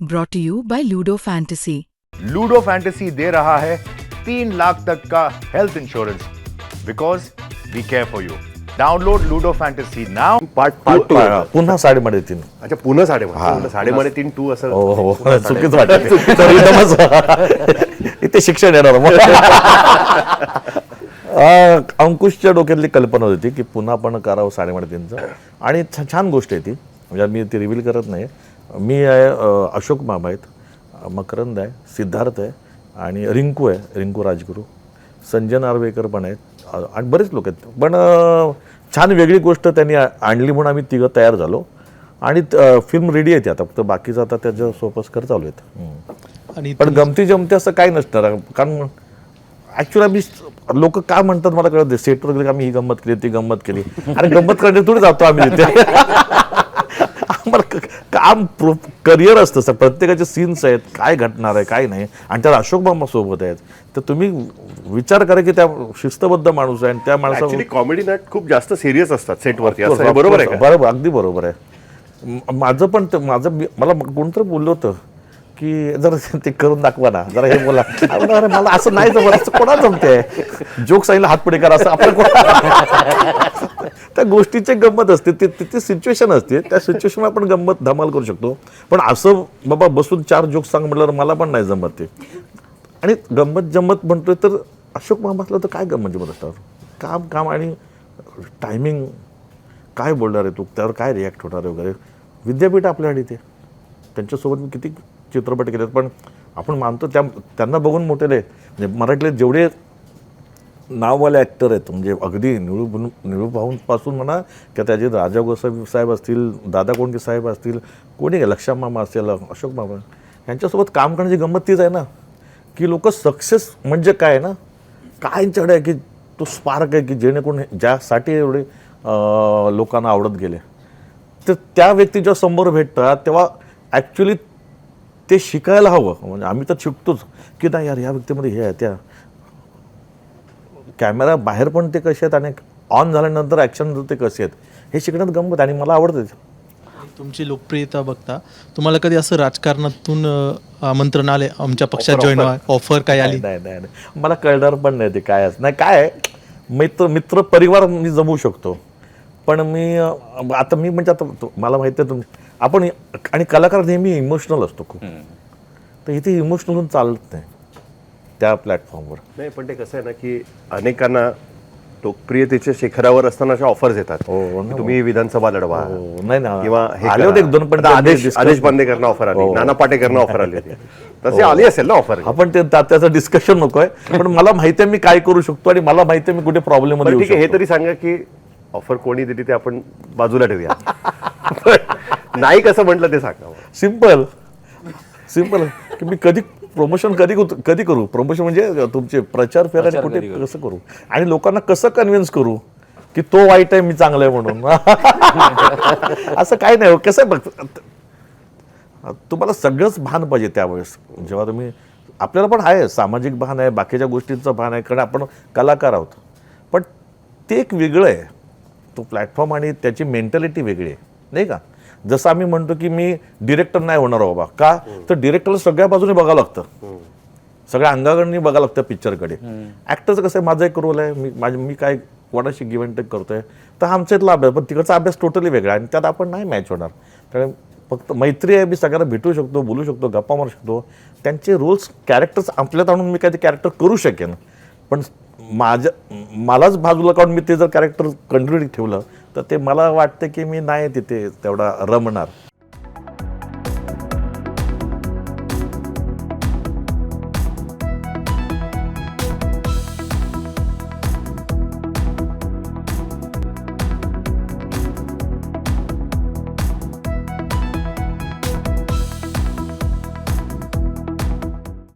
Brought to you by Ludo Fantasy. Ludo fantasy दे रहा है तीन लाख तक का health insurance because we care for you download Ludo fantasy now part part two हा, पुन्हा साडेमध्ये तीन. अच्छा पुन्हा साडेमध्ये. साडेमध्ये तीन टू असं. हो हो साडे- चुकीच वाटत इथे शिक्षण येणार. मग. अंकुशच्या डोक्यातली कल्पना होती की पुन्हा पण करावं साडेमध्ये तीनचं. आणि छान गोष्ट आहे ती. म्हणजे मी ती रिव्हील करत नाही मी आहे अशोक मामा आहेत. मकरंद आहे सिद्धार्थ आहे आणि रिंकू आहे रिंकू राजगुरू. संजय नार्वेकर पण आहेत. आणि बरेच लोक आहेत. पण छान वेगळी गोष्ट त्यांनी आणली म्हणून आम्ही तिघं तयार झालो. आणि फिल्म रेडी आहे ती आता. फक्त बाकीचं आता त्याच्या सोपस कर चालू आहेत. आणि पण गमती जमती असं काही नसणार. कारण ऍक्च्युली आम्ही लोक काय म्हणतात मला कळत सेटवर गेले की आम्ही ही गंमत केली ती गंमत केली. आणि गंमत करण्यात थोडी जातो आम्ही तिथे क- काम करिअर असतं सर. प्रत्येकाचे सीन्स आहेत. काय घटणार आहे काय नाही. आणि त्यात अशोक मामा सोबत आहेत. तर तुम्ही विचार करा की त्या शिस्तबद्ध माणूस आहे आणि त्या माणसा ऍक्च्युली कॉमेडी नट खूप जास्त सिरियस असतात सेटवरती बरोबर आहे बरोबर अगदी बरोबर आहे. माझं पण माझं मला कोणतरी बोललं होतं की जरा ते करून दाखवा ना. जरा हे बोला. अरे मला असं नाही जमत. असं कोणा जमते जोक सांगितलं हात पुढे करा असं आपण कोणा त्या गोष्टीचे गंमत असते. ते तिथे सिच्युएशन असते. त्या सिच्युएशन आपण गंमत धमाल करू शकतो. पण असं बाबा बसून चार जोक सांग म्हटल्यावर मला पण नाही जमत ते. आणि गंमत जमत म्हणतोय तर अशोक मामा तर काय गंमत जमत असणार? काम काम आणि टायमिंग काय बोलणार आहे तू? त्यावर काय रिॲक्ट होणार आहे वगैरे? विद्यापीठ आपल्याकडे ते. त्यांच्यासोबत मी किती चित्रपट केलेत पण आपण मानतो त्या त्यांना बघून मोठेले म्हणजे मराठीतले जेवढे नाववाले ॲक्टर आहेत. म्हणजे अगदी निळू बनू निळू पाहूनपासून म्हणा किंवा त्याचे राजा गोसावी साहेब असतील दादा कोंडके साहेब असतील कोणी लक्षा मामा असेल अशोक मामा यांच्यासोबत काम करण्याची गंमत तीच आहे ना. की लोक सक्सेस म्हणजे काय ना? कायच्याकडे आहे की तो स्पार्क आहे की जेणेकरून हे- ज्यासाठी एवढे लोकांना आवडत गेले. तर त्या व्यक्ती जेव्हा समोर भेटतात तेव्हा ॲक्च्युली ते शिकायला हवं. म्हणजे आम्ही तर शिकतोच. की नाही यार या व्यक्तीमध्ये हे आहे त्या. कॅमेरा बाहेर पण ते कसे आहेत आणि ऑन झाल्यानंतर ॲक्शन ते कसे आहेत हे शिकण्यात गंमत आहे आणि मला आवडतं. तुमची लोकप्रियता बघता तुम्हाला कधी असं राजकारणातून आमंत्रण आले? आमच्या पक्षात जॉईन व्हा ऑफर काय आली? नाही नाही नाही मला कळणार पण नाही ते काय असं. नाही काय आहे, मित्र मित्र परिवार मी जमवू शकतो. पण मी आता मी म्हणजे आता मला माहिती आहे तुम आपण आणि कलाकार नेहमी इमोशनल असतो खूप. तर इथे इमोशनल होऊन चालत नाही. त्या प्लॅटफॉर्मवर नाही पण ते कसं आहे ना की अनेकांना लोकप्रियतेच्या शिखरावर असताना अशा ऑफर्स येतात. हो, हो. की तुम्ही विधानसभा लढवा. हो, नाही ना. किंवा हे आले. होते एक दोन पण आता आदेश आदेश बांदेकरनं ऑफर आली. नाना पाटेकरनं ऑफर आली होती. तसे आली असेल ना ऑफर आपण ते त्या- त्याचं डिस्कशन नकोय. पण मला माहिती आहे मी काय करू शकतो आणि मला माहिती आहे मी कुठे प्रॉब्लेममध्ये बरं येऊ ठीक आहे. हे शकतो. तरी सांगा की ऑफर कोणी दिली ते आपण बाजूला ठेवूया. पण नाही कसं म्हटलं ते सांगा. मला. सिंपल सिंपल की मी कधी प्रमोशन कधी कधी करू? प्रमोशन म्हणजे तुमचे प्रचार फेर आणि कुठे कसं करू? आणि लोकांना कसं कन्व्हिन्स करू? की तो वाईट आहे मी चांगलं आहे म्हणून. असं काय नाही हो. कसं आहे बघ तुम्हाला सगळंच भान पाहिजे त्यावेळेस. जेव्हा तुम्ही आपल्याला पण आहे सामाजिक भान आहे बाकीच्या गोष्टींचं भान आहे कारण आपण कलाकार आहोत. पण ते एक वेगळं आहे. तो प्लॅटफॉर्म आणि त्याची मेंटॅलिटी वेगळी आहे. नाही का? जसं आम्ही म्हणतो की मी डिरेक्टर नाही होणार हो बाबा. का? तर डिरेक्टरला सगळ्या बाजूने बघावं लागतं. सगळ्या अंगाकडनी बघावं लागतं पिक्चरकडे ॲक्टरचं कसं आहे? माझा एक रोल आहे. मी माझे मी काय कोणाशी गिव्हन टेक करतोय? तर आमचा इथला अभ्यास पण तिकडचा अभ्यास टोटली वेगळा आहे आणि त्यात आपण नाही मॅच होणार. त्यामुळे फक्त मैत्री आहे. मी सगळ्यांना भेटू शकतो बोलू शकतो गप्पा मारू शकतो. त्यांचे रोल्स कॅरेक्टर्स आपल्यात आणून मी काय ते कॅरेक्टर करू शकेन. पण माझ्या मलाच बाजूला काढून मी ते जर कॅरेक्टर कंटिन्यू ठेवलं तर ते मला वाटतं की मी नाही तिथे तेवढा रमणार.